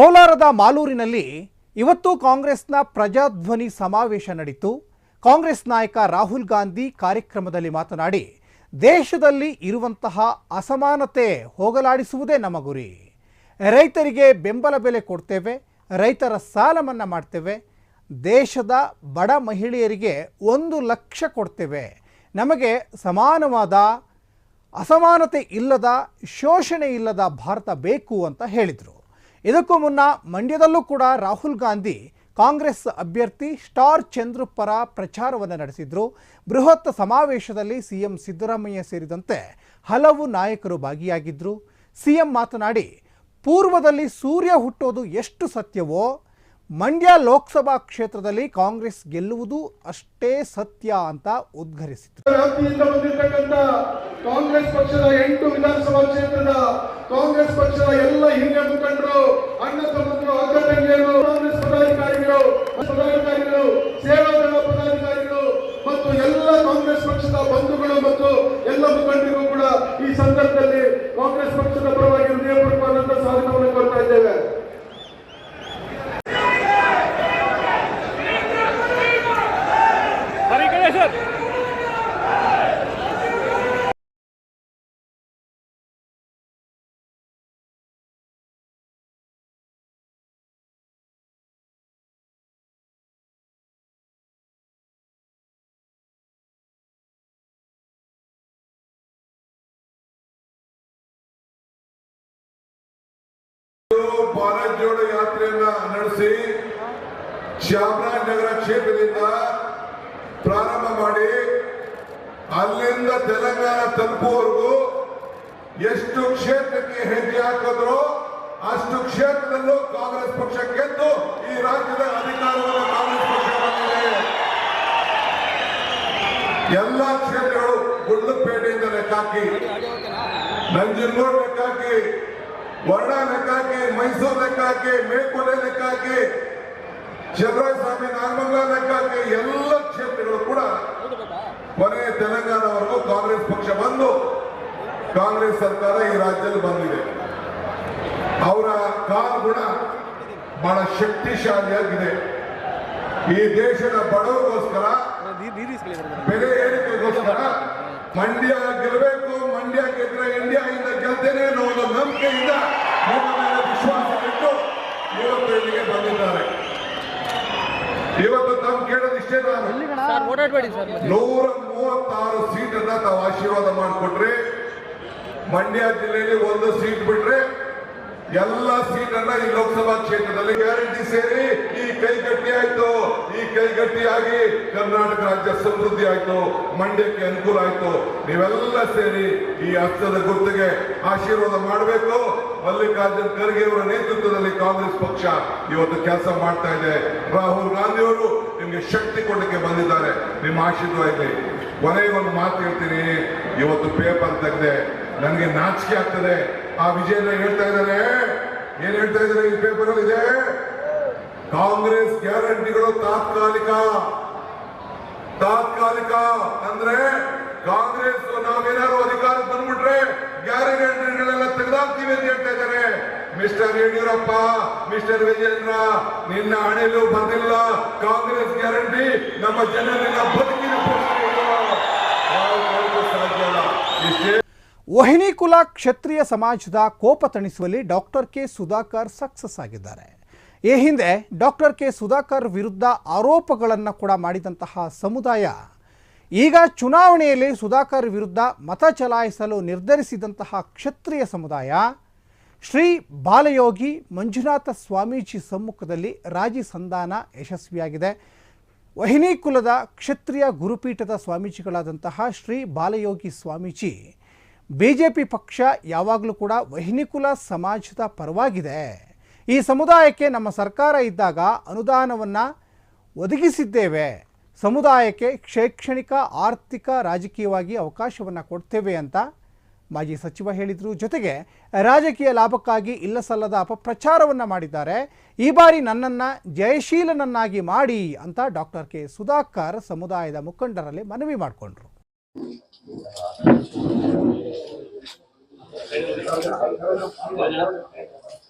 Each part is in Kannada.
ಕೋಲಾರದ ಮಾಲೂರಿನಲ್ಲಿ ಇವತ್ತು ಕಾಂಗ್ರೆಸ್ನ ಪ್ರಜಾಧ್ವನಿ ಸಮಾವೇಶ ನಡೆಯಿತು ಕಾಂಗ್ರೆಸ್ ನಾಯಕ ರಾಹುಲ್ ಗಾಂಧಿ ಕಾರ್ಯಕ್ರಮದಲ್ಲಿ ಮಾತನಾಡಿ, ದೇಶದಲ್ಲಿ ಇರುವಂತಹ ಅಸಮಾನತೆ ಹೋಗಲಾಡಿಸುವುದೇ ನಮ್ಮ ಗುರಿ. ರೈತರಿಗೆ ಬೆಂಬಲ ಬೆಲೆ ಕೊಡ್ತೇವೆ, ರೈತರ ಸಾಲ ಮನ್ನಾ ಮಾಡ್ತೇವೆ, ದೇಶದ ಬಡ ಮಹಿಳೆಯರಿಗೆ ಒಂದು ಲಕ್ಷ ಕೊಡ್ತೇವೆ. ನಮಗೆ ಸಮಾನವಾದ, ಅಸಮಾನತೆ ಇಲ್ಲದ, ಶೋಷಣೆ ಇಲ್ಲದ ಭಾರತ ಬೇಕು ಅಂತ ಹೇಳಿದರು. ಇದಕ್ಕೂ ಮುನ್ನ ಮಂಡ್ಯದಲ್ಲೂ ಕೂಡ ರಾಹುಲ್ ಗಾಂಧಿ ಕಾಂಗ್ರೆಸ್ ಅಭ್ಯರ್ಥಿ ಸ್ಟಾರ್ ಚಂದ್ರು ಪರ ಪ್ರಚಾರವನ್ನು ನಡೆಸಿದ್ರು. ಬೃಹತ್ ಸಮಾವೇಶದಲ್ಲಿ ಸಿಎಂ ಸಿದ್ದರಾಮಯ್ಯ ಸೇರಿದಂತೆ ಹಲವು ನಾಯಕರು ಭಾಗಿಯಾಗಿದ್ದರು ಸಿಎಂ ಮಾತನಾಡಿ, ಪೂರ್ವದಲ್ಲಿ ಸೂರ್ಯ ಹುಟ್ಟೋದು ಎಷ್ಟು ಸತ್ಯವೋ ಮಂಡ್ಯ ಲೋಕಸಭಾ ಕ್ಷೇತ್ರದಲ್ಲಿ ಕಾಂಗ್ರೆಸ್ ಗೆಲ್ಲುವುದು ಅಷ್ಟೇ ಸತ್ಯ ಅಂತ ಉದ್ಘರಿಸಿತು. ವ್ಯಾಪ್ತಿಯಿಂದ ಬಂದಿರತಕ್ಕಂತ ಕಾಂಗ್ರೆಸ್ ಪಕ್ಷದ ಎಂಟು ವಿಧಾನಸಭಾ ಕ್ಷೇತ್ರದ ಕಾಂಗ್ರೆಸ್ ಪಕ್ಷದ ಎಲ್ಲ ಹಿರಿಯ ಮುಖಂಡರು, ಅಣ್ಣ ತಮ್ಮಂದಿರು ಅಕ್ಕ ತಂಗಿಯರು ಕಾಂಗ್ರೆಸ್ ಪದಾಧಿಕಾರಿಗಳು ಪದಾಧಿಕಾರಿಗಳು ಸೇವಾದಳ ಪದಾಧಿಕಾರಿಗಳು ಮತ್ತು ಎಲ್ಲ ಕಾಂಗ್ರೆಸ್ ಪಕ್ಷದ ಬಂಧುಗಳು ಮತ್ತು ಎಲ್ಲ ಮುಖಂಡರಿಗೂ ಕೂಡ ಈ ಸಂದರ್ಭದಲ್ಲಿ ಕಾಂಗ್ರೆಸ್ ಪಕ್ಷದ ಪರವಾಗಿ ಹೃದಯಪೂರ್ವಕವಾದಂತಹ ಸ್ವಾಗತವನ್ನು ಕೊಡ್ತಾ ಇದ್ದೇವೆ. ಭಾರತ್ ಜೋಡೋ ಯಾತ್ರೆಯನ್ನ ನಡೆಸಿ ಚಾಮರಾಜನಗರ ಕ್ಷೇತ್ರದಿಂದ ಪ್ರಾರಂಭ ಮಾಡಿ ಅಲ್ಲಿಂದ ತೆಲಂಗಾಣ ತಲುಪುವವರೆಗೂ ಎಷ್ಟು ಕ್ಷೇತ್ರಕ್ಕೆ ಹೆಜ್ಜೆ ಹಾಕಿದ್ರು ಅಷ್ಟು ಕ್ಷೇತ್ರದಲ್ಲೂ ಕಾಂಗ್ರೆಸ್ ಪಕ್ಷ ಗೆದ್ದು ಈ ರಾಜ್ಯದ ಅಧಿಕಾರವನ್ನು ಕಾಂಗ್ರೆಸ್ ಪಕ್ಷ ಎಲ್ಲ ಕ್ಷೇತ್ರಗಳು ಗುಂಡ್ಲುಪೇಟೆಯಿಂದ ಲೆಕ್ಕಾಕಿ, ನಂಜನಗೂಡು ಲೆಕ್ಕಾಕಿ ವರ್ಣ ಲೆಕ್ಕಕ್ಕೆ ಮೈಸೂರು ಲೆಕ್ಕಕ್ಕೆ ಮೇಕೊಲೆ ಲೆಕ್ಕಕ್ಕೆ ಸ್ವಾಮಿ ನಾಗಮಂಗಲ ಲೆಕ್ಕಕ್ಕೆ ಎಲ್ಲ ಕ್ಷೇತ್ರಗಳು ಕೂಡ ಕೊನೆ ತೆಲಂಗಾಣವರೆಗೂ ಕಾಂಗ್ರೆಸ್ ಪಕ್ಷ ಬಂದು ಕಾಂಗ್ರೆಸ್ ಸರ್ಕಾರ ಈ ರಾಜ್ಯದಲ್ಲಿ ಬಂದಿದೆ. ಅವರ ಕಾಲ್ಗುಣ ಬಹಳ ಶಕ್ತಿಶಾಲಿಯಾಗಿದೆ. ಈ ದೇಶದ ಬಡವರಿಗೋಸ್ಕರ ಬೆಲೆ ಏರಿಕೆಗೋಸ್ಕರ ಮಂಡ್ಯ ಗೆಲ್ಲಬೇಕು ಮಂಡ್ಯ ಗೆದ್ರೆ ಇಂಡಿಯಾ ಇಂದ ಗೆಲ್ತೇನೆ ಅನ್ನೋ ಒಂದು ನಂಬಿಕೆಯಿಂದ ನಿಮ್ಮ ಮೇಲೆ ವಿಶ್ವಾಸ ಇಟ್ಟು ಇವತ್ತು ಇಲ್ಲಿಗೆ ಬಂದಿದ್ದಾರೆ. ಇವತ್ತು ತಾವು ಕೇಳೋದು ಇಷ್ಟೇ ನೂರ ಮೂವತ್ತಾರು ಸೀಟನ್ನ ತಾವು ಆಶೀರ್ವಾದ ಮಾಡಿಕೊಟ್ರಿ ಮಂಡ್ಯ ಜಿಲ್ಲೆಯಲ್ಲಿ ಒಂದು ಸೀಟ್ ಬಿಟ್ರೆ ಎಲ್ಲ ಸೀಟನ್ನ ಈ ಲೋಕಸಭಾ ಕ್ಷೇತ್ರದಲ್ಲಿ ಗ್ಯಾರಂಟಿ ಸೇರಿ ಕೈಗಟ್ಟಿ ಆಯ್ತು ಈ ಕೈಗಟ್ಟಿಯಾಗಿ ಕರ್ನಾಟಕ ರಾಜ್ಯ ಸಮೃದ್ಧಿ ಆಯ್ತು. ಮಂಡ್ಯಕ್ಕೆ ಅನುಕೂಲ ಆಯ್ತು. ನೀವೆಲ್ಲ ಸೇರಿ ಈ ಹಸ್ತದ ಗುರುತಿಗೆ ಆಶೀರ್ವಾದ ಮಾಡಬೇಕು. ಮಲ್ಲಿಕಾರ್ಜುನ್ ಖರ್ಗೆ ಅವರ ನೇತೃತ್ವದಲ್ಲಿ ಕಾಂಗ್ರೆಸ್ ಪಕ್ಷ ಇವತ್ತು ಕೆಲಸ ಮಾಡ್ತಾ ಇದೆ. ರಾಹುಲ್ ಗಾಂಧಿ ಅವರು ನಿಮ್ಗೆ ಶಕ್ತಿ ಕೊಡಕ್ಕೆ ಬಂದಿದ್ದಾರೆ. ನಿಮ್ಮ ಆಶೀರ್ವಾದ ಇದೆ ಕೊನೆಗೆ ಒಂದು ಮಾತು ಹೇಳ್ತೀನಿ. ಇವತ್ತು ಪೇಪರ್ ತೆಗೆದೆ ನನಗೆ ನಾಚಿಕೆ ಆಗ್ತದೆ. ಆ ವಿಜಯನ ಹೇಳ್ತಾ ಇದ್ದಾರೆ. ಏನ್ ಹೇಳ್ತಾ ಇದ್ದಾರೆ ಈ ಪೇಪರ್ ಅಲ್ಲಿ ಇದೆ? ಕಾಂಗ್ರೆಸ್ ಗ್ಯಾರಂಟಿಗಳು ತಾತ್ಕಾಲಿಕ. ತಾತ್ಕಾಲಿಕ ಅಂದ್ರೆ ಕಾಂಗ್ರೆಸ್ ನಾವೇನಾದ್ರು ಅಧಿಕಾರ ಬಂದ್ಬಿಟ್ರೆ ಗ್ಯಾರಂಟಿಗಳೆಲ್ಲ ತೆಗೆದಾಕ್ತೀವಿ ಅಂತ ಹೇಳ್ತಾ ಇದ್ದಾರೆ. ಮಿಸ್ಟರ್ ಯಡಿಯೂರಪ್ಪ, ಮಿಸ್ಟರ್ ವಿಜೇಂದ್ರ ನಿನ್ನ ಹಣೆಯಲ್ಲೂ ಬಂದಿಲ್ಲ. ಕಾಂಗ್ರೆಸ್ ಗ್ಯಾರಂಟಿ ನಮ್ಮ ಜನರಿಂದ ಬದುಕಿನ ವಹಿನಿ ಕುಲ ಕ್ಷತ್ರಿಯ ಸಮಾಜದ ಕೋಪ ತಣಿಸುವಲ್ಲಿ ಡಾಕ್ಟರ್ ಕೆ ಸುಧಾಕರ್ ಸಕ್ಸಸ್ ಆಗಿದ್ದಾರೆ. ಈ ಹಿಂದೆ ಡಾಕ್ಟರ್ ಕೆ ಸುಧಾಕರ್ ವಿರುದ್ಧ ಆರೋಪಗಳನ್ನು ಕೂಡ ಮಾಡಿದಂತಹ ಸಮುದಾಯ ಈಗ ಚುನಾವಣೆಯಲ್ಲಿ ಸುಧಾಕರ್ ವಿರುದ್ಧ ಮತ ಚಲಾಯಿಸಲು ನಿರ್ಧರಿಸಿದಂತಹ ಕ್ಷತ್ರಿಯ ಸಮುದಾಯ ಶ್ರೀ ಬಾಲಯೋಗಿ ಮಂಜುನಾಥ ಸ್ವಾಮೀಜಿ ಸಮ್ಮುಖದಲ್ಲಿ ರಾಜಿ ಸಂಧಾನ ಯಶಸ್ವಿಯಾಗಿದೆ. ವಹಿನಿ ಕುಲದ ಕ್ಷತ್ರಿಯ ಗುರುಪೀಠದ ಸ್ವಾಮೀಜಿಗಳಾದಂತಹ ಶ್ರೀ ಬಾಲಯೋಗಿ ಸ್ವಾಮೀಜಿ ಬಿ ಪಕ್ಷ ಯಾವಾಗಲೂ ಕೂಡ ವಹಿನಿಕುಲ ಸಮಾಜದ ಪರವಾಗಿದೆ. ಈ ಸಮುದಾಯಕ್ಕೆ ನಮ್ಮ ಸರ್ಕಾರ ಇದ್ದಾಗ ಅನುದಾನವನ್ನು ಒದಗಿಸಿದ್ದೇವೆ. ಸಮುದಾಯಕ್ಕೆ ಶೈಕ್ಷಣಿಕ, ಆರ್ಥಿಕ, ರಾಜಕೀಯವಾಗಿ ಅವಕಾಶವನ್ನು ಕೊಡ್ತೇವೆ ಅಂತ ಮಾಜಿ ಸಚಿವ ಹೇಳಿದರು. ಜೊತೆಗೆ ರಾಜಕೀಯ ಲಾಭಕ್ಕಾಗಿ ಇಲ್ಲಸಲ್ಲದ ಅಪಪ್ರಚಾರವನ್ನು ಮಾಡಿದ್ದಾರೆ. ಈ ಬಾರಿ ನನ್ನನ್ನು ಜಯಶೀಲನನ್ನಾಗಿ ಮಾಡಿ ಅಂತ ಡಾಕ್ಟರ್ ಕೆ ಸುಧಾಕರ್ ಸಮುದಾಯದ ಮುಖಂಡರಲ್ಲಿ ಮನವಿ ಮಾಡಿಕೊಂಡ್ರು.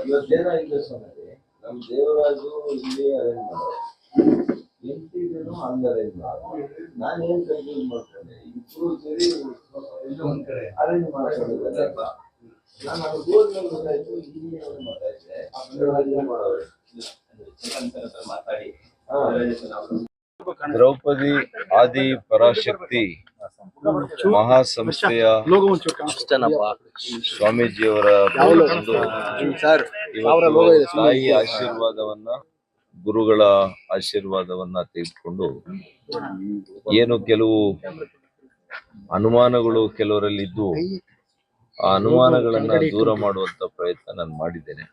ಇವತ್ತೇನಾಗಿದೆ ಸ್ವಾಮಿ ನಮ್ ದೇವರಾಜು ಇಲ್ಲಿ ಅರೇಂಜ್ ಮಾಡೋದು ಎಂಟಿಗೂ ಹಂಗ ಅರೇಂಜ್ ಮಾಡೋದು ನಾನು ಏನ್ ಕನ್ಫ್ಯೂಸ್ ಮಾಡ್ಕೊಂಡೆ ಇಬ್ರು ಸೇರಿ ಅರೇಂಜ್ ಮಾಡ್ಕೊಂಡಿದ್ದಾರೆ ನಾನು ಅದು ಹೋದ್ಮೇಲೆ ಗೊತ್ತಾಯ್ತು ಇಲ್ಲಿ ಅವ್ರು ಮಾತಾಡಿದ್ರೆ ಮಾತಾಡಿ ಮಾಡೋರು ಹಾ. ದ್ರೌಪದಿ ಆದಿ ಪರಾಶಕ್ತಿ ಮಹಾಸಂಸ್ಥೆಯ ಸ್ವಾಮೀಜಿಯವರ ತಾಯಿ ಆಶೀರ್ವಾದವನ್ನ ಗುರುಗಳ ಆಶೀರ್ವಾದವನ್ನ ತೆಗೆದುಕೊಂಡು ಏನು ಕೆಲವು ಅನುಮಾನಗಳು ಕೆಲವರಲ್ಲಿ ಇದ್ದು ಆ ಅನುಮಾನಗಳನ್ನ ದೂರ ಮಾಡುವಂತ ಪ್ರಯತ್ನ ನಾನು ಮಾಡಿದ್ದೇನೆ.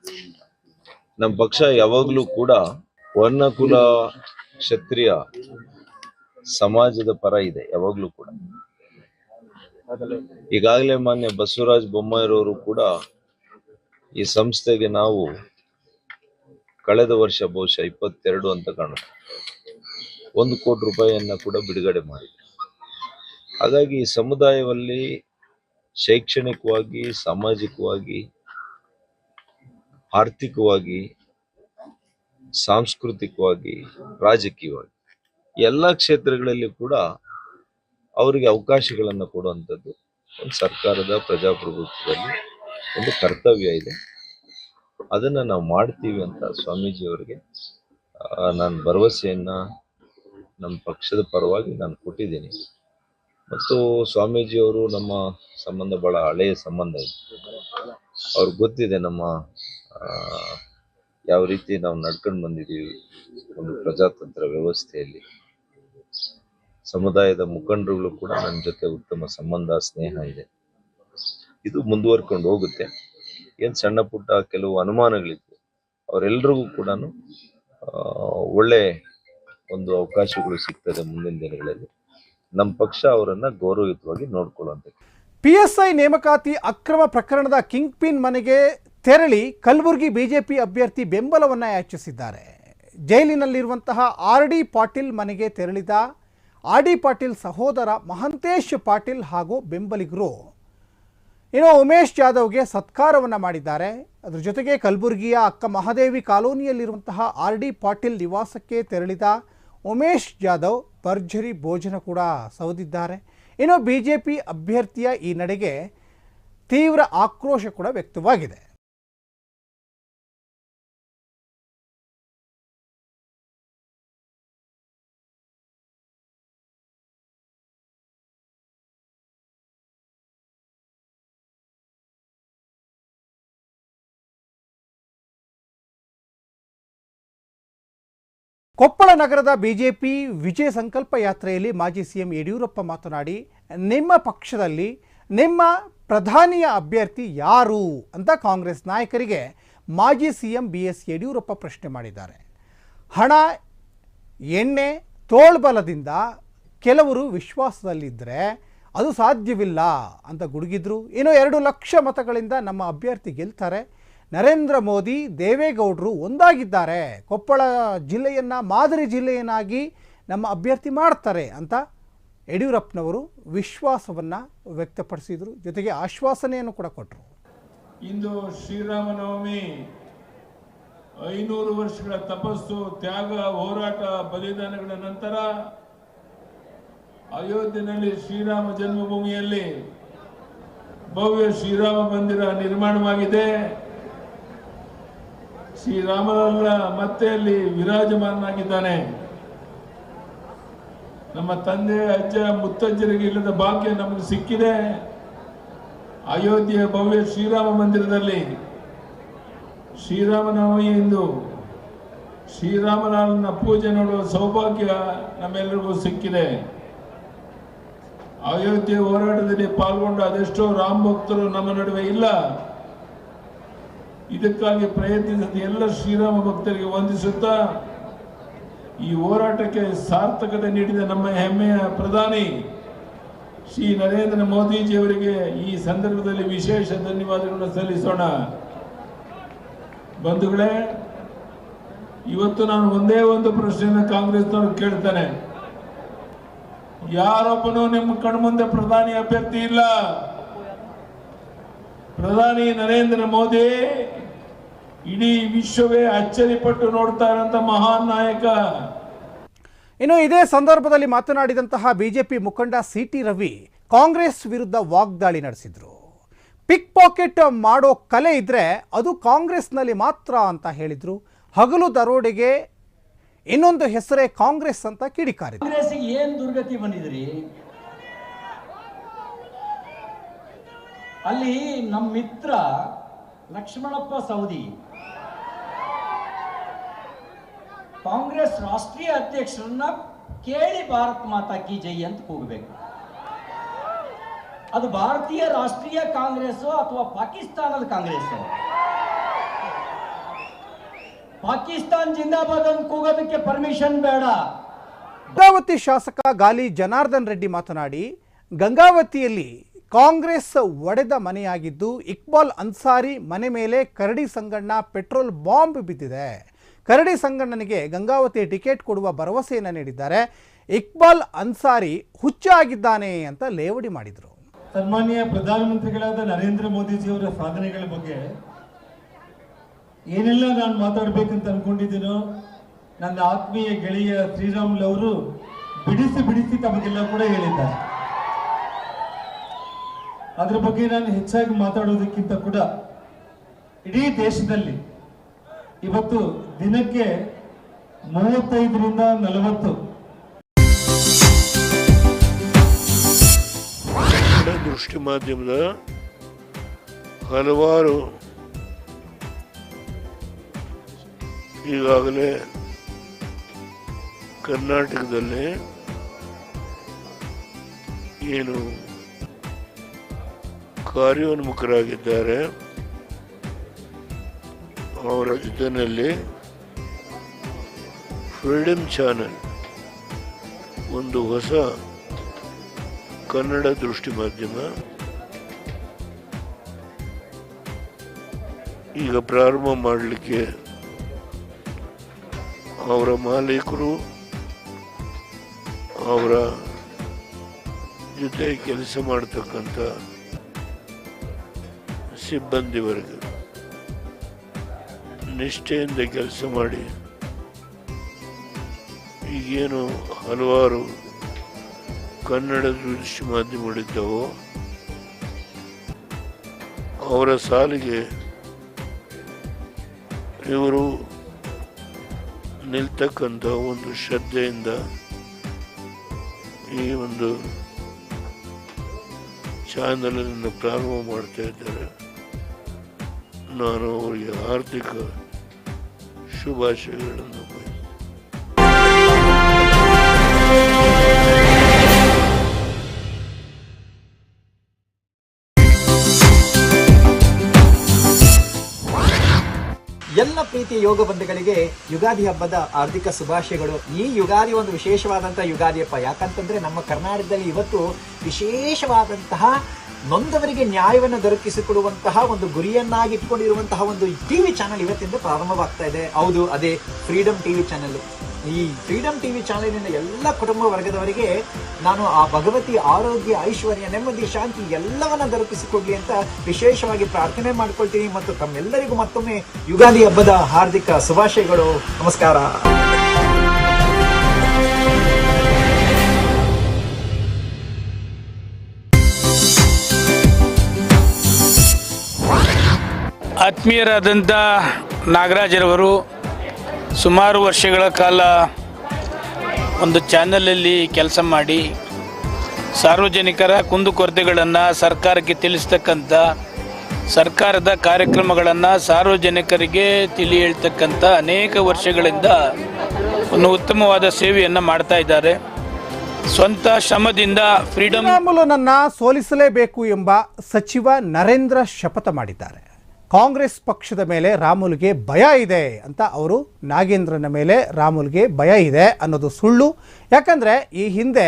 ನಮ್ಮ ಪಕ್ಷ ಯಾವಾಗ್ಲೂ ಕೂಡ ವರ್ಣಕುಲ ಕ್ಷತ್ರಿಯ ಸಮಾಜದ ಪರ ಇದೆ ಯಾವಾಗ್ಲೂ ಕೂಡ. ಈಗಾಗಲೇ ಮಾನ್ಯ ಬಸವರಾಜ ಬೊಮ್ಮಾಯಿರವರು ಕೂಡ ಈ ಸಂಸ್ಥೆಗೆ ನಾವು ಕಳೆದ ವರ್ಷ ಬಹುಶಃ ಇಪ್ಪತ್ತೆರಡು ಅಂತ ಕಾಣುತ್ತೆ. ಒಂದು ಕೋಟಿ ರೂಪಾಯಿಯನ್ನ ಕೂಡ ಬಿಡುಗಡೆ ಮಾಡಿದೆ ಹಾಗಾಗಿ ಈ ಸಮುದಾಯದಲ್ಲಿ ಶೈಕ್ಷಣಿಕವಾಗಿ ಸಾಮಾಜಿಕವಾಗಿ ಆರ್ಥಿಕವಾಗಿ ಸಾಂಸ್ಕೃತಿಕವಾಗಿ, ರಾಜಕೀಯವಾಗಿ ಎಲ್ಲ ಕ್ಷೇತ್ರಗಳಲ್ಲಿ ಕೂಡ ಅವರಿಗೆ ಅವಕಾಶಗಳನ್ನು ಕೊಡುವಂಥದ್ದು ಒಂದು ಸರ್ಕಾರದ ಪ್ರಜಾಪ್ರಭುತ್ವದಲ್ಲಿ ಒಂದು ಕರ್ತವ್ಯ ಇದೆ. ಅದನ್ನ ನಾವು ಮಾಡ್ತೀವಿ ಅಂತ ಸ್ವಾಮೀಜಿಯವರಿಗೆ ನಾನು ಭರವಸೆಯನ್ನು ನಮ್ಮ ಪಕ್ಷದ ಪರವಾಗಿ ನಾನು ಕೊಟ್ಟಿದ್ದೀನಿ. ಮತ್ತು ಸ್ವಾಮೀಜಿಯವರು ನಮ್ಮ ಸಂಬಂಧ ಬಹಳ ಹಳೆಯ ಸಂಬಂಧ ಇದೆ. ಅವ್ರಿಗೆ ಗೊತ್ತಿದೆ ನಮ್ಮ ಯಾವ ರೀತಿ ನಾವು ನಡ್ಕೊಂಡು ಬಂದಿದ್ದೀವಿ ಒಂದು ಪ್ರಜಾತಂತ್ರ ವ್ಯವಸ್ಥೆಯಲ್ಲಿ. ಸಮುದಾಯದ ಮುಖಂಡರುಗಳು ಕೂಡ ನನ್ನ ಜೊತೆ ಉತ್ತಮ ಸಂಬಂಧ, ಸ್ನೇಹ ಇದೆ. ಇದು ಮುಂದುವರ್ಕೊಂಡು ಹೋಗುತ್ತೆ. ಏನು ಸಣ್ಣ ಪುಟ್ಟ ಕೆಲವು ಅನುಮಾನಗಳಿದ್ವು. ಅವರೆಲ್ಲರಿಗೂ ಕೂಡ ಒಳ್ಳೆ ಒಂದು ಅವಕಾಶಗಳು ಸಿಗ್ತದೆ ಮುಂದಿನ ದಿನಗಳಲ್ಲಿ. ನಮ್ಮ ಪಕ್ಷ ಅವರನ್ನ ಗೌರವಯುತವಾಗಿ ನೋಡ್ಕೊಳ್ಳುವಂತ ಐ ನೇಮಕಾತಿ ಅಕ್ರಮ ಪ್ರಕರಣದ ಕಿಂಗ್ ಪಿನ್ ಮನೆಗೆ ತೆರಳಿ ಕಲಬುರಗಿ ಬಿಜೆಪಿ ಅಭ್ಯರ್ಥಿ ಬೆಂಬಲವನ್ನು ಯಾಚಿಸಿದ್ದಾರೆ. ಜೈಲಿನಲ್ಲಿರುವಂತಹ ಆರ್ ಡಿ ಪಾಟೀಲ್ ಮನೆಗೆ ತೆರಳಿದ ಆರ್ ಡಿ ಪಾಟೀಲ್ ಸಹೋದರ ಮಹಂತೇಶ್ ಪಾಟೀಲ್ ಹಾಗೂ ಬೆಂಬಲಿಗರು. ಇನ್ನು ಉಮೇಶ್ ಜಾಧವ್ಗೆ ಸತ್ಕಾರವನ್ನು ಮಾಡಿದ್ದಾರೆ. ಅದರ ಜೊತೆಗೆ ಕಲಬುರಗಿಯ ಅಕ್ಕ ಮಹಾದೇವಿ ಕಾಲೋನಿಯಲ್ಲಿರುವಂತಹ ಆರ್ ಡಿ ಪಾಟೀಲ್ ನಿವಾಸಕ್ಕೆ ತೆರಳಿದ ಉಮೇಶ್ ಜಾಧವ್ ಭರ್ಜರಿ ಭೋಜನ ಕೂಡ ಸವದಿದ್ದಾರೆ. ಇನ್ನು ಬಿಜೆಪಿ ಅಭ್ಯರ್ಥಿಯ ಈ ನಡೆಗೆ ತೀವ್ರ ಆಕ್ರೋಶ ಕೂಡ ವ್ಯಕ್ತವಾಗಿದೆ. ಕೊಪ್ಪಳ ನಗರದ ಬಿಜೆಪಿ ವಿಜಯ ಸಂಕಲ್ಪ ಯಾತ್ರೆಯಲ್ಲಿ ಮಾಜಿ ಸಿಎಂ ಯಡಿಯೂರಪ್ಪ ಮಾತನಾಡಿ, ನಿಮ್ಮ ಪಕ್ಷದಲ್ಲಿ ನಿಮ್ಮ ಪ್ರಧಾನಿಯ ಅಭ್ಯರ್ಥಿ ಯಾರು ಅಂತ ಕಾಂಗ್ರೆಸ್ ನಾಯಕರಿಗೆ ಮಾಜಿ ಸಿಎಂ ಬಿ ಎಸ್ ಯಡಿಯೂರಪ್ಪ ಪ್ರಶ್ನೆ ಮಾಡಿದ್ದಾರೆ. ಹಣ, ಎಣ್ಣೆ ತೋಳ್ಬಲದಿಂದ ಕೆಲವರು ವಿಶ್ವಾಸದಲ್ಲಿದ್ದರೆ ಅದು ಸಾಧ್ಯವಿಲ್ಲ ಅಂತ ಗುಡುಗಿದ್ರು. ಇನ್ನು ಎರಡು ಲಕ್ಷ ಮತಗಳಿಂದ ನಮ್ಮ ಅಭ್ಯರ್ಥಿ ಗೆಲ್ತಾರೆ. ನರೇಂದ್ರ ಮೋದಿ ದೇವೇಗೌಡರು ಒಂದಾಗಿದ್ದಾರೆ. ಕೊಪ್ಪಳ ಜಿಲ್ಲೆಯನ್ನು ಮಾದರಿ ಜಿಲ್ಲೆಯನ್ನಾಗಿ ನಮ್ಮ ಅಭ್ಯರ್ಥಿ ಮಾಡ್ತಾರೆ ಅಂತ ಯಡಿಯೂರಪ್ಪನವರು ವಿಶ್ವಾಸವನ್ನು ವ್ಯಕ್ತಪಡಿಸಿದರು. ಜೊತೆಗೆ ಆಶ್ವಾಸನೆಯನ್ನು ಕೂಡ ಕೊಟ್ಟರು ಇಂದು ಶ್ರೀರಾಮನವಮಿ. ಐನೂರು ವರ್ಷಗಳ ತಪಸ್ಸು, ತ್ಯಾಗ, ಹೋರಾಟ, ಬಲಿದಾನಗಳ ನಂತರ ಅಯೋಧ್ಯೆಯಲ್ಲಿ ಶ್ರೀರಾಮ ಜನ್ಮಭೂಮಿಯಲ್ಲಿ ಭವ್ಯ ಶ್ರೀರಾಮ ಮಂದಿರ ನಿರ್ಮಾಣವಾಗಿದೆ. ಶ್ರೀರಾಮನಲ್ಲ ಮತ್ತೆ ಅಲ್ಲಿ ವಿರಾಜಮಾನನಾಗಿದ್ದಾನೆ. ನಮ್ಮ ತಂದೆ, ಅಜ್ಜ, ಮುತ್ತಜ್ಜರಿಗೆ ಇಲ್ಲದ ಭಾಗ್ಯ ನಮಗೆ ಸಿಕ್ಕಿದೆ. ಅಯೋಧ್ಯೆಯ ಭವ್ಯ ಶ್ರೀರಾಮ ಮಂದಿರದಲ್ಲಿ ಶ್ರೀರಾಮನವಮಿ ಎಂದು ಶ್ರೀರಾಮನ ಪೂಜೆ ನೋಡುವ ಸೌಭಾಗ್ಯ ನಮ್ಮೆಲ್ಲರಿಗೂ ಸಿಕ್ಕಿದೆ. ಅಯೋಧ್ಯೆ ಹೋರಾಟದಲ್ಲಿ ಪಾಲ್ಗೊಂಡ ಅದೆಷ್ಟೋ ರಾಮ ಭಕ್ತರು ನಮ್ಮ ನಡುವೆ ಇಲ್ಲ. ಇದಕ್ಕಾಗಿ ಪ್ರಯತ್ನಿಸಿದ ಎಲ್ಲ ಶ್ರೀರಾಮ ಭಕ್ತರಿಗೆ ವಂದಿಸುತ್ತಾ ಈ ಹೋರಾಟಕ್ಕೆ ಸಾರ್ಥಕತೆ ನೀಡಿದ ನಮ್ಮ ಹೆಮ್ಮೆಯ ಪ್ರಧಾನಿ ಶ್ರೀ ನರೇಂದ್ರ ಮೋದಿಜಿಯವರಿಗೆ ಈ ಸಂದರ್ಭದಲ್ಲಿ ವಿಶೇಷ ಧನ್ಯವಾದಗಳನ್ನು ಸಲ್ಲಿಸೋಣ. ಬಂಧುಗಳೇ, ಇವತ್ತು ನಾನು ಒಂದೇ ಒಂದು ಪ್ರಶ್ನೆಯನ್ನು ಕಾಂಗ್ರೆಸ್ನವರು ಕೇಳ್ತಾನೆ ಯಾರೊಬ್ಬನು ನಿಮ್ಮ ಕಣ್ಮುಂದೆ ಪ್ರಧಾನಿ ಅಭ್ಯರ್ಥಿ ಇಲ್ಲ. ಪ್ರಧಾನಿ ನರೇಂದ್ರ ಮೋದಿ ಇಡೀ ವಿಶ್ವವೇ ಅಚ್ಚರಿಪಟ್ಟು ನೋಡ್ತಾ ಇರೋಂಥ ಮಹಾನ್ ನಾಯಕ. ಇನ್ನು ಇದೇ ಸಂದರ್ಭದಲ್ಲಿ ಮಾತನಾಡಿದಂತಹ ಬಿಜೆಪಿ ಮುಖಂಡ ಸಿ ಟಿ ರವಿ ಕಾಂಗ್ರೆಸ್ ವಿರುದ್ಧ ವಾಗ್ದಾಳಿ ನಡೆಸಿದ್ರು. ಪಿಕ್ ಪಾಕೆಟ್ ಮಾಡೋ ಕಲೆ ಇದ್ರೆ ಅದು ಕಾಂಗ್ರೆಸ್ನಲ್ಲಿ ಮಾತ್ರ ಅಂತ ಹೇಳಿದ್ರು. ಹಗಲು ದರೋಡೆಗೆ ಇನ್ನೊಂದು ಹೆಸರೇ ಕಾಂಗ್ರೆಸ್ ಅಂತ ಕಿಡಿಕಾರಿದ್ರು. ಕಾಂಗ್ರೆಸ್ ಏನ್ ದುರ್ಗತಿ ಬಂದಿದ್ರಿ? ಅಲ್ಲಿ ನಮ್ಮ ಮಿತ್ರ ಲಕ್ಷ್ಮಣಪ್ಪ ಸೌದಿ ಕಾಂಗ್ರೆಸ್ ರಾಷ್ಟ್ರೀಯ ಅಧ್ಯಕ್ಷರನ್ನ ಕೇಳಿ ಭಾರತ್ ಮಾತಾ ಕಿ ಜೈ ಅಂತ ಕೂಗಬೇಕು. ಅದು ಭಾರತೀಯ ರಾಷ್ಟ್ರೀಯ ಕಾಂಗ್ರೆಸ್ ಅಥವಾ ಪಾಕಿಸ್ತಾನದ ಕಾಂಗ್ರೆಸ್ ಪಾಕಿಸ್ತಾನ್ ಜಿಂದಾಬಾದ್ ಅಂತ ಕೂಗೋದಕ್ಕೆ ಪರ್ಮಿಷನ್ ಬೇಡ. ಗಂಗಾವತಿ ಶಾಸಕ ಗಾಲಿ ಜನಾರ್ದನ್ ರೆಡ್ಡಿ ಮಾತನಾಡಿ, ಗಂಗಾವತಿಯಲ್ಲಿ ಕಾಂಗ್ರೆಸ್ ಒಡೆದ ಮನೆಯಾಗಿದ್ದು ಇಕ್ಬಾಲ್ ಅನ್ಸಾರಿ ಮನೆ ಮೇಲೆ ಕರಡಿ ಸಂಗಣ್ಣ ಪೆಟ್ರೋಲ್ ಬಾಂಬ್ ಬಿದ್ದಿದೆ. ಕರಡಿ ಸಂಗಣ್ಣನಿಗೆ ಗಂಗಾವತಿ ಟಿಕೆಟ್ ಕೊಡುವ ಭರವಸೆಯನ್ನು ನೀಡಿದ್ದಾರೆ. ಇಕ್ಬಾಲ್ ಅನ್ಸಾರಿ ಹುಚ್ಚ ಆಗಿದ್ದಾನೆ ಅಂತ ಲೇವಡಿ ಮಾಡಿದರು. ಸನ್ಮಾನ್ಯ ಪ್ರಧಾನಮಂತ್ರಿಗಳಾದ ನರೇಂದ್ರ ಮೋದಿಜಿಯವರ ಸಾಧನೆಗಳ ಬಗ್ಗೆ ಏನೆಲ್ಲ ನಾನು ಮಾತಾಡಬೇಕಂತ ಅನ್ಕೊಂಡಿದ್ದೀನೋ, ನನ್ನ ಆತ್ಮೀಯ ಗೆಳೆಯ ಶ್ರೀರಾಮುಲು ಅವರು ಬಿಡಿಸಿ ಬಿಡಿಸಿ ತಮಗೆಲ್ಲ ಕೂಡ ಹೇಳಿದ್ದಾರೆ. ಅದ್ರ ಬಗ್ಗೆ ನಾನು ಹೆಚ್ಚಾಗಿ ಮಾತಾಡೋದಕ್ಕಿಂತ ಕೂಡ ಇಡೀ ದೇಶದಲ್ಲಿ ಇವತ್ತು ದಿನಕ್ಕೆ ಮೂವತ್ತೈದರಿಂದ ನಲವತ್ತು. ದೃಷ್ಟಿ ಮಾಧ್ಯಮದ ಹಲವಾರು ಈಗಾಗಲೇ ಕರ್ನಾಟಕದಲ್ಲಿ ಏನು ಕಾರ್ಯೋನ್ಮುಖರಾಗಿದ್ದಾರೆ ಅವರ ಜೊತೆಯಲ್ಲಿ ಫ್ರೀಡಮ್ ಚಾನೆಲ್ ಒಂದು ಹೊಸ ಕನ್ನಡ ದೃಷ್ಟಿ ಮಾಧ್ಯಮ. ಈಗ ಪ್ರಾರಂಭ ಮಾಡಲಿಕ್ಕೆ ಅವರ ಮಾಲೀಕರು, ಅವರ ಜೊತೆ ಕೆಲಸ ಮಾಡ್ತಕ್ಕಂಥ ಸಿಬ್ಬಂದಿ ವರ್ಗ ನಿಷ್ಠೆಯಿಂದ ಕೆಲಸ ಮಾಡಿ ಈಗೇನು ಹಲವಾರು ಕನ್ನಡ ದೃಶ್ಯ ಮಾಧ್ಯಮಗಳಿದ್ದವೋ ಅವರ ಸಾಲಿಗೆ ಇವರು ನಿಲ್ತಕ್ಕಂಥ ಒಂದು ಶ್ರದ್ಧೆಯಿಂದ ಈ ಒಂದು ಚಾನಲನ್ನು ಪ್ರಾರಂಭ ಮಾಡ್ತಾ ಇದ್ದಾರೆ. ನಾನು ಅವರಿಗೆ ಆರ್ಥಿಕ ಶುಭಾಶಯಗಳನ್ನು ಎಲ್ಲ ಪ್ರೀತಿ ಯೋಗ ಬಂಧುಗಳಿಗೆ ಯುಗಾದಿ ಹಬ್ಬದ ಹಾರ್ದಿಕ ಶುಭಾಶಯಗಳು. ಈ ಯುಗಾದಿ ಒಂದು ವಿಶೇಷವಾದಂತಹ ಹಬ್ಬ ಯಾಕಂತಂದ್ರೆ ನಮ್ಮ ಕರ್ನಾಟಕದಲ್ಲಿ ಇವತ್ತು ವಿಶೇಷವಾದಂತಹ ನೊಂದವರಿಗೆ ನ್ಯಾಯವನ್ನು ದೊರಕಿಸಿಕೊಡುವಂತಹ ಒಂದು ಗುರಿಯನ್ನಾಗಿ ಇಟ್ಕೊಂಡಿರುವಂತಹ ಒಂದು ಟಿವಿ ಚಾನೆಲ್ ಇವತ್ತಿಂದ ಪ್ರಾರಂಭವಾಗ್ತಾ ಇದೆ. ಹೌದು, ಅದೇ ಫ್ರೀಡಮ್ ಟಿವಿ ಚಾನೆಲ್. ಈ ಫ್ರೀಡಮ್ ಟಿವಿ ಚಾನೆಲ್ನಿಂದ ಎಲ್ಲ ಕುಟುಂಬ ವರ್ಗದವರಿಗೆ ನಾನು ಆ ಭಗವತಿ ಆರೋಗ್ಯ, ಐಶ್ವರ್ಯ, ನೆಮ್ಮದಿ, ಶಾಂತಿ ಎಲ್ಲವನ್ನ ದೊರಕಿಸಿಕೊಡ್ಲಿ ಅಂತ ವಿಶೇಷವಾಗಿ ಪ್ರಾರ್ಥನೆ ಮಾಡ್ಕೊಳ್ತೀನಿ. ಮತ್ತು ತಮ್ಮೆಲ್ಲರಿಗೂ ಮತ್ತೊಮ್ಮೆ ಯುಗಾದಿ ಹಬ್ಬದ ಹಾರ್ದಿಕ ಶುಭಾಶಯಗಳು. ನಮಸ್ಕಾರ. ಆತ್ಮೀಯರಾದಂಥ ನಾಗರಾಜರವರು ಸುಮಾರು ವರ್ಷಗಳ ಕಾಲ ಒಂದು ಚಾನಲಲ್ಲಿ ಕೆಲಸ ಮಾಡಿ ಸಾರ್ವಜನಿಕರ ಕುಂದುಕೊರತೆಗಳನ್ನು ಸರ್ಕಾರಕ್ಕೆ ತಿಳಿಸ್ತಕ್ಕಂಥ, ಸರ್ಕಾರದ ಕಾರ್ಯಕ್ರಮಗಳನ್ನು ಸಾರ್ವಜನಿಕರಿಗೆ ತಿಳಿ ಹೇಳ್ತಕ್ಕಂಥ ಅನೇಕ ವರ್ಷಗಳಿಂದ ಒಂದು ಉತ್ತಮವಾದ ಸೇವೆಯನ್ನು ಮಾಡ್ತಾ ಇದ್ದಾರೆ. ಸ್ವಂತ ಶ್ರಮದಿಂದ ಫ್ರೀಡಮ್ ಶ್ರೀರಾಮುಲುನನ್ನ ಸೋಲಿಸಲೇಬೇಕು ಎಂಬ ಸಚಿವ ನರೇಂದ್ರ ಶಪಥ ಮಾಡಿದ್ದಾರೆ. ಕಾಂಗ್ರೆಸ್ ಪಕ್ಷದ ಮೇಲೆ ರಾಮುಲ್ಗೆ ಭಯ ಇದೆ ಅಂತ ಅವರು ನಾಗೇಂದ್ರನ ಮೇಲೆ ರಾಮುಲ್ಗೆ ಭಯ ಇದೆ ಅನ್ನೋದು ಸುಳ್ಳು. ಯಾಕಂದರೆ ಈ ಹಿಂದೆ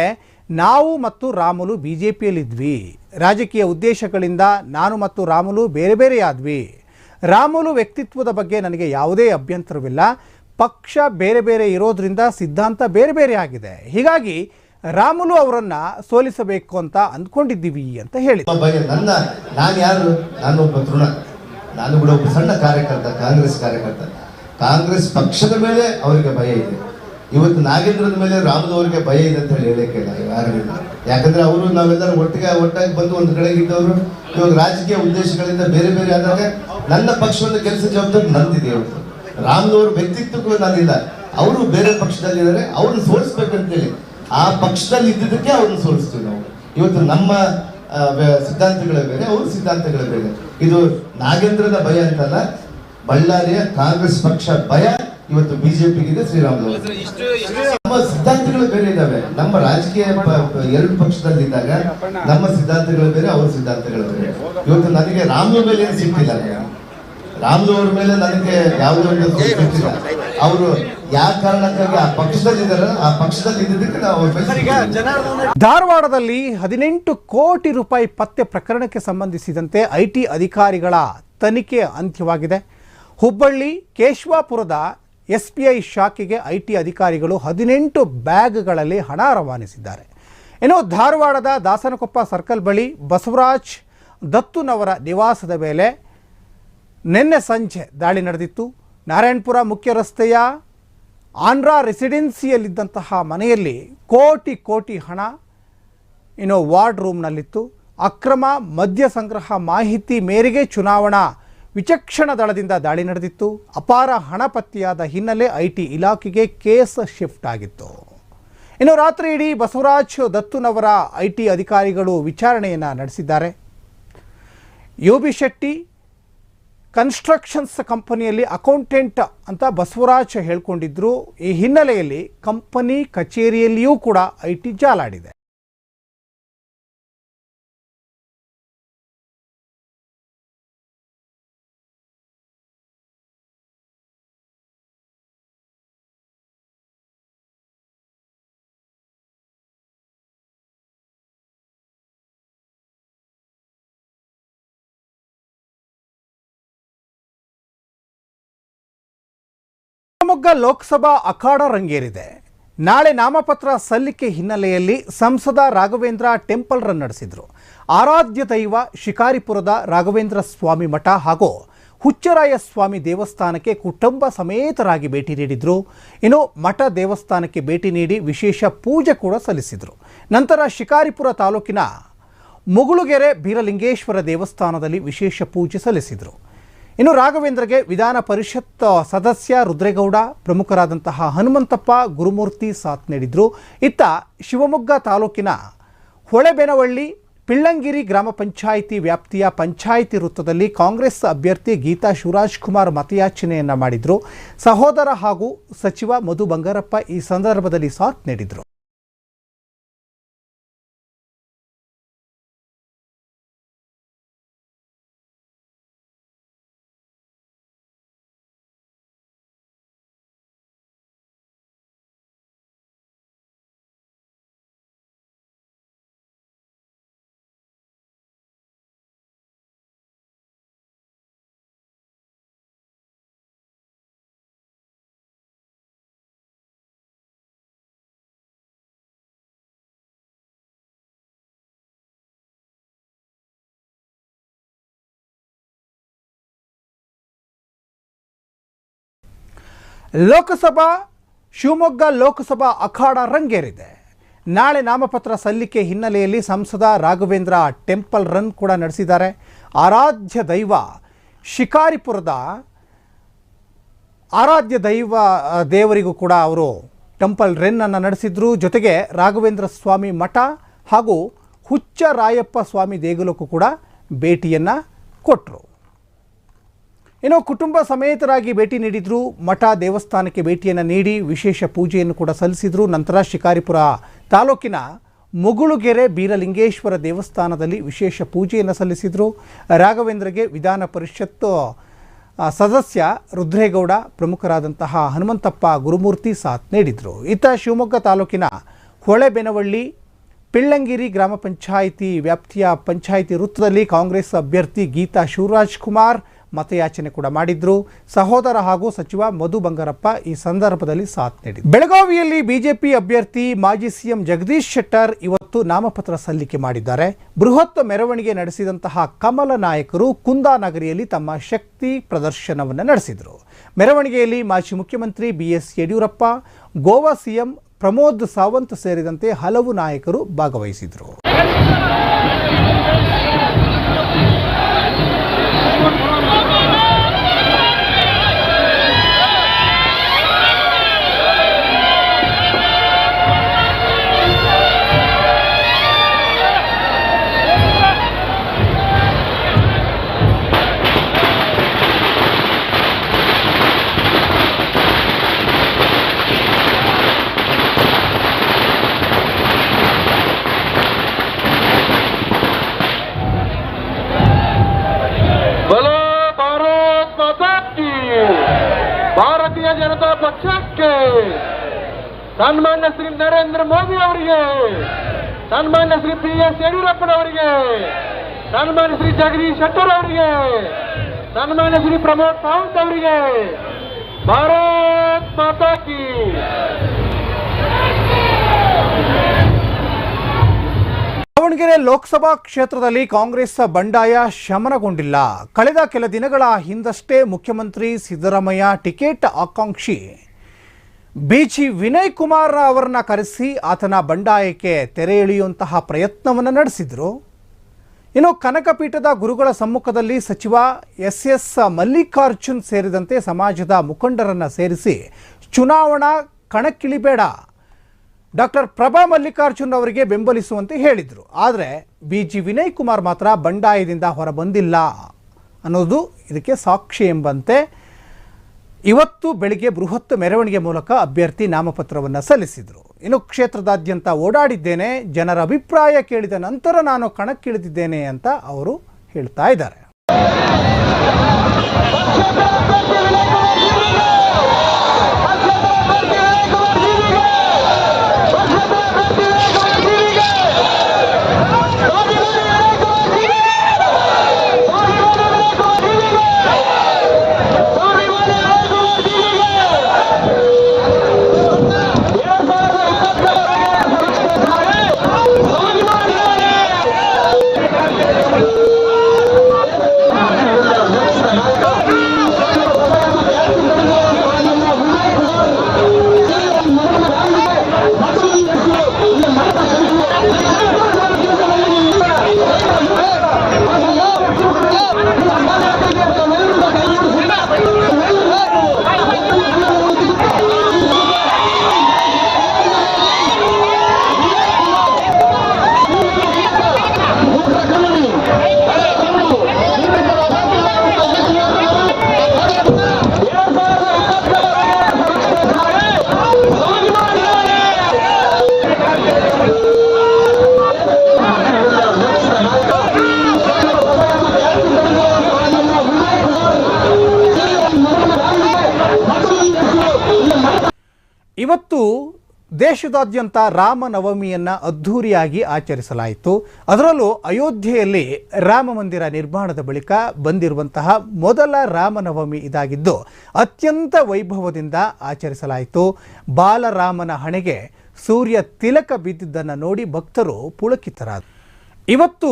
ನಾವು ಮತ್ತು ರಾಮುಲು ಬಿ ಜೆ ಪಿಯಲ್ಲಿದ್ವಿ ರಾಜಕೀಯ ಉದ್ದೇಶಗಳಿಂದ ನಾನು ಮತ್ತು ರಾಮುಲು ಬೇರೆ ಬೇರೆಯಾದ್ವಿ ರಾಮುಲು ವ್ಯಕ್ತಿತ್ವದ ಬಗ್ಗೆ ನನಗೆ ಯಾವುದೇ ಅಭ್ಯಂತರವಿಲ್ಲ. ಪಕ್ಷ ಬೇರೆ ಬೇರೆ ಇರೋದ್ರಿಂದ ಸಿದ್ಧಾಂತ ಬೇರೆ ಬೇರೆ ಆಗಿದೆ. ಹೀಗಾಗಿ ರಾಮುಲು ಅವರನ್ನ ಸೋಲಿಸಬೇಕು ಅಂತ ಅಂದ್ಕೊಂಡಿದ್ದೀವಿ ಅಂತ ಹೇಳಿ ನಾನು ಯಾರು? ನಾನು ನಾನು ಕೂಡ ಒಬ್ಬ ಸಣ್ಣ ಕಾರ್ಯಕರ್ತ, ಕಾಂಗ್ರೆಸ್ ಕಾರ್ಯಕರ್ತ. ಕಾಂಗ್ರೆಸ್ ಪಕ್ಷದ ಮೇಲೆ ಅವರಿಗೆ ಭಯ ಇದೆ. ಇವತ್ತು ನಾಗೇಂದ್ರದ ಮೇಲೆ ರಾಮದವರಿಗೆ ಭಯ ಇದೆ ಅಂತ ಹೇಳಿ ಹೇಳಕ್ಕಿಲ್ಲ ಯಾರಿಲ್ಲ ಯಾಕಂದ್ರೆ ಅವರು ನಾವೆಲ್ಲರೂ ಒಟ್ಟಿಗೆ, ಒಟ್ಟಾಗಿ ಬಂದು ಒಂದು ಕಡೆಗೆ ಇದ್ದವರು. ಇವಾಗ ರಾಜಕೀಯ ಉದ್ದೇಶಗಳಿಂದ ಬೇರೆ ಬೇರೆ ಆದಾಗ ನನ್ನ ಪಕ್ಷವನ್ನು ಕೆಲಸ ಜವಾಬ್ದಾರಿ ನಂದಿದೆ ಇವತ್ತು. ರಾಮದವ್ರ ವ್ಯಕ್ತಿತ್ವಕ್ಕೂ ನಾನಿಲ್ಲ ಅವರು ಬೇರೆ ಪಕ್ಷದಲ್ಲಿದ್ದಾರೆ, ಅವ್ರನ್ನ ಸೋಲಿಸ್ಬೇಕಂತೇಳಿ. ಆ ಪಕ್ಷದಲ್ಲಿ ಇದ್ದಿದ್ದಕ್ಕೆ ಅವ್ರನ್ನ ಸೋಲಿಸ್ತೀವಿ ನಾವು. ಇವತ್ತು ನಮ್ಮ ಸಿದ್ಧಾಂತಗಳೇ ಬೇರೆ ಅವ್ರ ಸಿದ್ಧಾಂತಗಳ ಬೇರೆ ಇದು ನಾಗೇಂದ್ರದ ಭಯ ಅಂತಲ್ಲ ಬಳ್ಳಾರಿಯ ಕಾಂಗ್ರೆಸ್ ಪಕ್ಷ ಭಯ ಇವತ್ತು ಬಿಜೆಪಿಗಿದೆ ಶ್ರೀರಾಮುಲು. ನಮ್ಮ ಸಿದ್ಧಾಂತಗಳು ಬೇರೆ ಇದಾವೆ. ನಮ್ಮ ರಾಜಕೀಯ ಎರಡು ಪಕ್ಷದಲ್ಲಿ ಪಕ್ಷದಲ್ಲಿದ್ದಾಗ ನಮ್ಮ ಸಿದ್ಧಾಂತಗಳು ಬೇರೆ ಅವ್ರ ಸಿದ್ಧಾಂತಗಳು ಬೇರೆ. ಇವತ್ತು ನನಗೆ ರಾಮುಲು ಮೇಲೆ ಸಿಕ್ಕಿಲ್ಲ. ರಾಮುಲು ಅವ್ರ ಮೇಲೆ ನನಗೆ ಯಾವುದೇ ಒಂದು ಗೊತ್ತಿಲ್ಲ ಅವರು ಯಾವ ಕಾರಣಕ್ಕಾಗಿ ಆ ಪಕ್ಷದಲ್ಲಿದ್ದಾರೆ ಆ ಪಕ್ಷದಲ್ಲಿ ಇದ್ದಿದ್ದಕ್ಕೆ ನಾವು ಧಾರವಾಡದಲ್ಲಿ ಹದಿನೆಂಟು ಕೋಟಿ ರೂಪಾಯಿ ಪತ್ತೆ ಪ್ರಕರಣಕ್ಕೆ ಸಂಬಂಧಿಸಿದಂತೆ ಐ ಟಿ ಅಧಿಕಾರಿಗಳ ತನಿಖೆ ಅಂತ್ಯವಾಗಿದೆ. ಹುಬ್ಬಳ್ಳಿ ಕೇಶವಾಪುರದ ಎಸ್ ಬಿ ಐ ಶಾಖೆಗೆ ಐ ಟಿ ಅಧಿಕಾರಿಗಳು ಹದಿನೆಂಟು ಬ್ಯಾಗ್ಗಳಲ್ಲಿ ಹಣ ರವಾನಿಸಿದ್ದಾರೆ. ಇನ್ನು ಧಾರವಾಡದ ದಾಸನಕೊಪ್ಪ ಸರ್ಕಲ್ ಬಳಿ ಬಸವರಾಜ್ ದತ್ತುನವರ ನಿವಾಸದ ಮೇಲೆ ನಿನ್ನೆ ಸಂಜೆ ದಾಳಿ ನಡೆದಿತ್ತು. ನಾರಾಯಣಪುರ ಮುಖ್ಯ ರಸ್ತೆಯ ಆಂಧ್ರ ರೆಸಿಡೆನ್ಸಿಯಲ್ಲಿದ್ದಂತಹ ಮನೆಯಲ್ಲಿ ಕೋಟಿ ಕೋಟಿ ಹಣ ಇನ್ನು ವಾರ್ಡ್ ರೂಮ್ನಲ್ಲಿತ್ತು. ಅಕ್ರಮ ಮದ್ಯ ಸಂಗ್ರಹ ಮಾಹಿತಿ ಮೇರೆಗೆ ಚುನಾವಣಾ ವಿಚಕ್ಷಣ ದಳದಿಂದ ದಾಳಿ ನಡೆದಿತ್ತು. ಅಪಾರ ಹಣ ಪತ್ತೆಯಾದ ಹಿನ್ನೆಲೆ ಐ ಟಿ ಇಲಾಖೆಗೆ ಕೇಸ್ ಶಿಫ್ಟ್ ಆಗಿತ್ತು. ಇನ್ನು ರಾತ್ರಿ ಇಡೀ ಬಸವರಾಜ್ ದತ್ತುನವರ ಐ ಟಿ ಅಧಿಕಾರಿಗಳು ವಿಚಾರಣೆಯನ್ನು ನಡೆಸಿದ್ದಾರೆ. ಯು ಬಿ ಶೆಟ್ಟಿ ಕನ್ಸ್ಟ್ರಕ್ಷನ್ಸ್ ಕಂಪನಿಯಲ್ಲಿ ಅಕೌಂಟೆಂಟ್ ಅಂತ ಬಸವರಾಜ್ ಹೇಳ್ಕೊಂಡಿದ್ರು. ಈ ಹಿನ್ನೆಲೆಯಲ್ಲಿ ಕಂಪನಿ ಕಚೇರಿಯಲ್ಲಿಯೂ ಕೂಡ ಐ ಟಿ ಜಾಲಾಡಿದೆ. ಶಿವಮೊಗ್ಗ ಲೋಕಸಭಾ ಅಖಾಡ ರಂಗೇರಿದೆ. ನಾಳೆ ನಾಮಪತ್ರ ಸಲ್ಲಿಕೆ ಹಿನ್ನೆಲೆಯಲ್ಲಿ ಸಂಸದ ರಾಘವೇಂದ್ರ ಟೆಂಪಲ್ ರನ್ ನಡೆಸಿದರು. ಆರಾಧ್ಯ ದೈವ ಶಿಕಾರಿಪುರದ ರಾಘವೇಂದ್ರ ಸ್ವಾಮಿ ಮಠ ಹಾಗೂ ಹುಚ್ಚರಾಯ ಸ್ವಾಮಿ ದೇವಸ್ಥಾನಕ್ಕೆ ಕುಟುಂಬ ಸಮೇತರಾಗಿ ಭೇಟಿ ನೀಡಿದರು. ಇನ್ನು ಮಠ ದೇವಸ್ಥಾನಕ್ಕೆ ಭೇಟಿ ನೀಡಿ ವಿಶೇಷ ಪೂಜೆ ಕೂಡ ಸಲ್ಲಿಸಿದರು. ನಂತರ ಶಿಕಾರಿಪುರ ತಾಲೂಕಿನ ಮುಗುಳುಗೆರೆ ಬೀರಲಿಂಗೇಶ್ವರ ದೇವಸ್ಥಾನದಲ್ಲಿ ವಿಶೇಷ ಪೂಜೆ ಸಲ್ಲಿಸಿದರು. ಇನ್ನು ರಾಘವೇಂದ್ರಗೆ ವಿಧಾನ ಪರಿಷತ್ ಸದಸ್ಯ ರುದ್ರೇಗೌಡ, ಪ್ರಮುಖರಾದಂತಹ ಹನುಮಂತಪ್ಪ, ಗುರುಮೂರ್ತಿ ಸಾಥ್ ನೀಡಿದರು. ಇತ್ತ ಶಿವಮೊಗ್ಗ ತಾಲೂಕಿನ ಹೊಳೆಬೆನವಳ್ಳಿ, ಪಿಳ್ಳಂಗಿರಿ ಗ್ರಾಮ ಪಂಚಾಯಿತಿ ವ್ಯಾಪ್ತಿಯ ಪಂಚಾಯಿತಿ ವೃತ್ತದಲ್ಲಿ ಕಾಂಗ್ರೆಸ್ ಅಭ್ಯರ್ಥಿ ಗೀತಾ ಶಿವರಾಜ್ ಕುಮಾರ್ ಮತಯಾಚನೆಯನ್ನ ಮಾಡಿದರು. ಸಹೋದರ ಹಾಗೂ ಸಚಿವ ಮಧು ಬಂಗಾರಪ್ಪ ಈ ಸಂದರ್ಭದಲ್ಲಿ ಸಾಥ್ ನೀಡಿದರು. ಲೋಕಸಭಾ, ಶಿವಮೊಗ್ಗ ಲೋಕಸಭಾ ಅಖಾಡ ರಂಗೇರಿದೆ. ನಾಳೆ ನಾಮಪತ್ರ ಸಲ್ಲಿಕೆ ಹಿನ್ನೆಲೆಯಲ್ಲಿ ಸಂಸದ ರಾಘವೇಂದ್ರ ಟೆಂಪಲ್ ರನ್ ಕೂಡ ನಡೆಸಿದ್ದಾರೆ. ಆರಾಧ್ಯ ದೈವ ಶಿಕಾರಿಪುರದ ಆರಾಧ್ಯ ದೈವ ದೇವರಿಗೂ ಕೂಡ ಅವರು ಟೆಂಪಲ್ ರನ್ ಅನ್ನು ನಡೆಸಿದ್ರು. ಜೊತೆಗೆ ರಾಘವೇಂದ್ರ ಸ್ವಾಮಿ ಮಠ ಹಾಗೂ ಹುಚ್ಚ ರಾಯಪ್ಪ ಸ್ವಾಮಿ ದೇಗುಲಕ್ಕೂ ಕೂಡ ಭೇಟಿಯನ್ನು ಕೊಟ್ಟರು ಇನ್ನು ಕುಟುಂಬ ಸಮೇತರಾಗಿ ಭೇಟಿ ನೀಡಿದ್ರು, ಮಠ ದೇವಸ್ಥಾನಕ್ಕೆ ಭೇಟಿಯನ್ನು ನೀಡಿ ವಿಶೇಷ ಪೂಜೆಯನ್ನು ಕೂಡ ಸಲ್ಲಿಸಿದ್ರು. ನಂತರ ಶಿಕಾರಿಪುರ ತಾಲೂಕಿನ ಮುಗುಳುಗೆರೆ ಬೀರಲಿಂಗೇಶ್ವರ ದೇವಸ್ಥಾನದಲ್ಲಿ ವಿಶೇಷ ಪೂಜೆಯನ್ನು ಸಲ್ಲಿಸಿದರು. ರಾಘವೇಂದ್ರಗೆ ವಿಧಾನ ಪರಿಷತ್ತು ಸದಸ್ಯ ರುದ್ರೇಗೌಡ, ಪ್ರಮುಖರಾದಂತಹ ಹನುಮಂತಪ್ಪ ಗುರುಮೂರ್ತಿ ಸಾಥ್ ನೀಡಿದರು. ಇತ್ತ ಶಿವಮೊಗ್ಗ ತಾಲೂಕಿನ ಹೊಳೆಬೆನವಳ್ಳಿ, ಪಿಳ್ಳಂಗಿರಿ ಗ್ರಾಮ ಪಂಚಾಯಿತಿ ವ್ಯಾಪ್ತಿಯ ಪಂಚಾಯಿತಿ ವೃತ್ತದಲ್ಲಿ ಕಾಂಗ್ರೆಸ್ ಅಭ್ಯರ್ಥಿ ಗೀತಾ ಶಿವರಾಜ್ ಕುಮಾರ್ ಮತಯಾಚನೆ ಕೂಡ ಮಾಡಿದ್ರು. ಸಹೋದರ ಹಾಗೂ ಸಚಿವ ಮಧು ಬಂಗಾರಪ್ಪ ಈ ಸಂದರ್ಭದಲ್ಲಿ ಸಾಥ್ ನೀಡಿದರು. ಬೆಳಗಾವಿಯಲ್ಲಿ ಬಿಜೆಪಿ ಅಭ್ಯರ್ಥಿ ಮಾಜಿ ಸಿಎಂ ಜಗದೀಶ್ ಶೆಟ್ಟರ್ ಇವತ್ತು ನಾಮಪತ್ರ ಸಲ್ಲಿಕೆ ಮಾಡಿದ್ದಾರೆ. ಬೃಹತ್ ಮೆರವಣಿಗೆ ನಡೆಸಿದಂತಹ ಕಮಲ ನಾಯಕರು ಕುಂದಾನಗರಿಯಲ್ಲಿ ತಮ್ಮ ಶಕ್ತಿ ಪ್ರದರ್ಶನವನ್ನು ನಡೆಸಿದರು. ಮೆರವಣಿಗೆಯಲ್ಲಿ ಮಾಜಿ ಮುಖ್ಯಮಂತ್ರಿ B S Yediyurappa, Goa C M Pramod Sawant ಸೇರಿದಂತೆ ಹಲವು ನಾಯಕರು ಭಾಗವಹಿಸಿದರು. ಭಾರತೀಯ ಜನತಾ ಪಕ್ಷಕ್ಕೆ ಸನ್ಮಾನ್ಯ ಶ್ರೀ ನರೇಂದ್ರ ಮೋದಿ ಅವರಿಗೆ, ಸನ್ಮಾನ್ಯ ಶ್ರೀ ಬಿ ಎಸ್ ಯಡಿಯೂರಪ್ಪನವರಿಗೆ, ಸನ್ಮಾನ್ಯ ಶ್ರೀ ಜಗದೀಶ್ ಶೆಟ್ಟರ್ ಅವರಿಗೆ, ಸನ್ಮಾನ್ಯ ಶ್ರೀ ಪ್ರಮೋದ್ ಸಾವಂತ್ ಅವರಿಗೆ, ಭಾರತ್ ಮಾತಾ ಕಿ. ದಾವಣಗೆರೆ ಲೋಕಸಭಾ ಕ್ಷೇತ್ರದಲ್ಲಿ ಕಾಂಗ್ರೆಸ್ ಬಂಡಾಯ ಶಮನಗೊಂಡಿಲ್ಲ. ಕಳೆದ ಕೆಲ ದಿನಗಳ ಹಿಂದಷ್ಟೇ ಮುಖ್ಯಮಂತ್ರಿ ಸಿದ್ದರಾಮಯ್ಯ ಟಿಕೆಟ್ ಆಕಾಂಕ್ಷಿ. ಬಿಜಿ ವಿನಯ್ ಕುಮಾರ್ ಅವರನ್ನ ಕರೆಸಿ ಆತನ ಬಂಡಾಯಕ್ಕೆ ತೆರೆ ಎಳೆಯುವಂತಹ ಪ್ರಯತ್ನವನ್ನು ನಡೆಸಿದರು. ಇನ್ನು ಕನಕಪೀಠದ ಗುರುಗಳ ಸಮ್ಮುಖದಲ್ಲಿ ಸಚಿವ ಎಸ್ ಎಸ್ ಮಲ್ಲಿಕಾರ್ಜುನ್ ಸೇರಿದಂತೆ ಸಮಾಜದ ಮುಖಂಡರನ್ನು ಸೇರಿಸಿ ಚುನಾವಣಾ ಕಣಕ್ಕಿಳಿಬೇಡ. ಡಾಕ್ಟರ್ ಪ್ರಭಾ ಮಲ್ಲಿಕಾರ್ಜುನ್ ಅವರಿಗೆ ಬೆಂಬಲಿಸುವಂತೆ ಹೇಳಿದರು. ಆದರೆ ಬಿ ಜಿ ವಿನಯ್ ಕುಮಾರ್ ಮಾತ್ರ ಬಂಡಾಯದಿಂದ ಹೊರಬಂದಿಲ್ಲ ಅನ್ನೋದು ಇದಕ್ಕೆ ಸಾಕ್ಷಿ ಎಂಬಂತೆ ಇವತ್ತು ಬೆಳಿಗ್ಗೆ ಬೃಹತ್ ಮೆರವಣಿಗೆ ಮೂಲಕ ಅಭ್ಯರ್ಥಿ ನಾಮಪತ್ರವನ್ನು ಸಲ್ಲಿಸಿದರು. ಇನ್ನು ಕ್ಷೇತ್ರದಾದ್ಯಂತ ಓಡಾಡಿದ್ದೇನೆ, ಜನರ ಅಭಿಪ್ರಾಯ ಕೇಳಿದ ನಂತರ ನಾನು ಕಣಕ್ಕಿಳಿದಿದ್ದೇನೆ ಅಂತ ಅವರು ಹೇಳ್ತಾ ಇದ್ದಾರೆ. ದೇಶದಾದ್ಯಂತ ರಾಮನವಮಿಯನ್ನು ಅದ್ಧೂರಿಯಾಗಿ ಆಚರಿಸಲಾಯಿತು. ಅದರಲ್ಲೂ ಅಯೋಧ್ಯೆಯಲ್ಲಿ ರಾಮ ಮಂದಿರ ನಿರ್ಮಾಣದ ಬಳಿಕ ಬಂದಿರುವಂತಹ ಮೊದಲ ರಾಮನವಮಿ ಇದಾಗಿದ್ದು, ಅತ್ಯಂತ ವೈಭವದಿಂದ ಆಚರಿಸಲಾಯಿತು. ಬಾಲರಾಮನ ಹಣೆಗೆ ಸೂರ್ಯ ತಿಲಕ ಬಿದ್ದಿದ್ದನ್ನು ನೋಡಿ ಭಕ್ತರು ಪುಳಕಿತರಾದರು. ಇವತ್ತು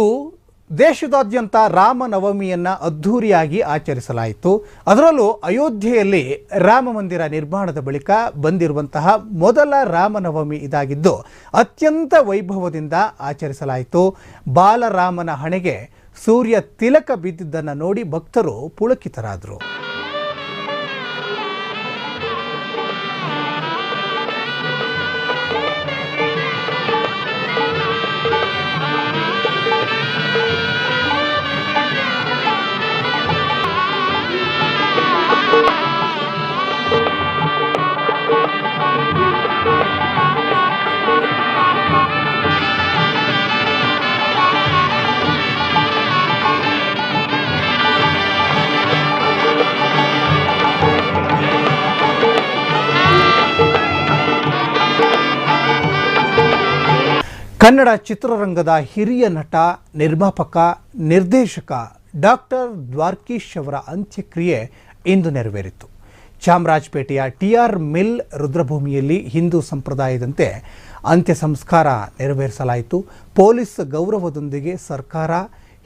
ದೇಶದಾದ್ಯಂತ ರಾಮನವಮಿಯನ್ನು ಅದ್ಧೂರಿಯಾಗಿ ಆಚರಿಸಲಾಯಿತು. ಅದರಲ್ಲೂ ಅಯೋಧ್ಯೆಯಲ್ಲಿ ರಾಮ ಮಂದಿರ ನಿರ್ಮಾಣದ ಬಳಿಕ ಬಂದಿರುವಂತಹ ಮೊದಲ ರಾಮನವಮಿ ಇದಾಗಿದ್ದು ಅತ್ಯಂತ ವೈಭವದಿಂದ ಆಚರಿಸಲಾಯಿತು. ಬಾಲರಾಮನ ಹಣೆಗೆ ಸೂರ್ಯ ತಿಲಕ ಬಿದ್ದಿದ್ದನ್ನು ನೋಡಿ ಭಕ್ತರು ಪುಳಕಿತರಾದರು. ಕನ್ನಡ ಚಿತ್ರರಂಗದ ಹಿರಿಯ ನಟ, ನಿರ್ಮಾಪಕ, ನಿರ್ದೇಶಕ ಡಾಕ್ಟರ್ ದ್ವಾರ್ಕೀಶ್ ಅವರ ಅಂತ್ಯಕ್ರಿಯೆ ಇಂದು ನೆರವೇರಿತು. ಚಾಮರಾಜಪೇಟೆಯ ಟಿಆರ್ ಮಿಲ್ ರುದ್ರಭೂಮಿಯಲ್ಲಿ ಹಿಂದೂ ಸಂಪ್ರದಾಯದಂತೆ ಅಂತ್ಯ ಸಂಸ್ಕಾರ ನೆರವೇರಿಸಲಾಯಿತು. ಪೊಲೀಸ್ ಗೌರವದೊಂದಿಗೆ ಸರ್ಕಾರ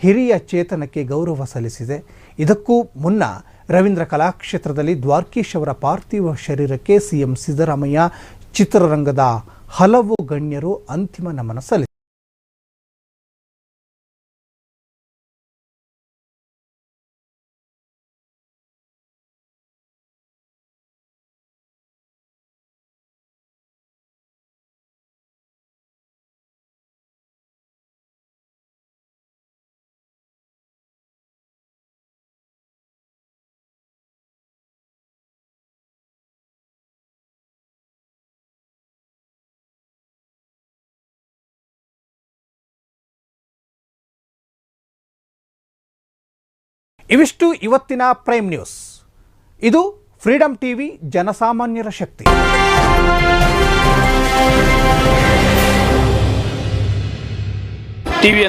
ಹಿರಿಯ ಚೇತನಕ್ಕೆ ಗೌರವ ಸಲ್ಲಿಸಿದೆ. ಇದಕ್ಕೂ ಮುನ್ನ ರವೀಂದ್ರ ಕಲಾಕ್ಷೇತ್ರದಲ್ಲಿ ದ್ವಾರ್ಕೀಶ್ ಅವರ ಪಾರ್ಥಿವ ಶರೀರಕ್ಕೆ ಸಿಎಂ ಸಿದ್ದರಾಮಯ್ಯ ಚಿತ್ರರಂಗದ ಹಲವು ಗಣ್ಯರು ಅಂತಿಮ ನಮನ ಸಲ್ಲಿಸಿದರು. ಇವಿಷ್ಟು ಇವತ್ತಿನ ಪ್ರೈಮ್ ನ್ಯೂಸ್. ಇದು ಫ್ರೀಡಂ ಟಿವಿ ಜನಸಾಮಾನ್ಯರ ಶಕ್ತಿ. ಟಿವಿ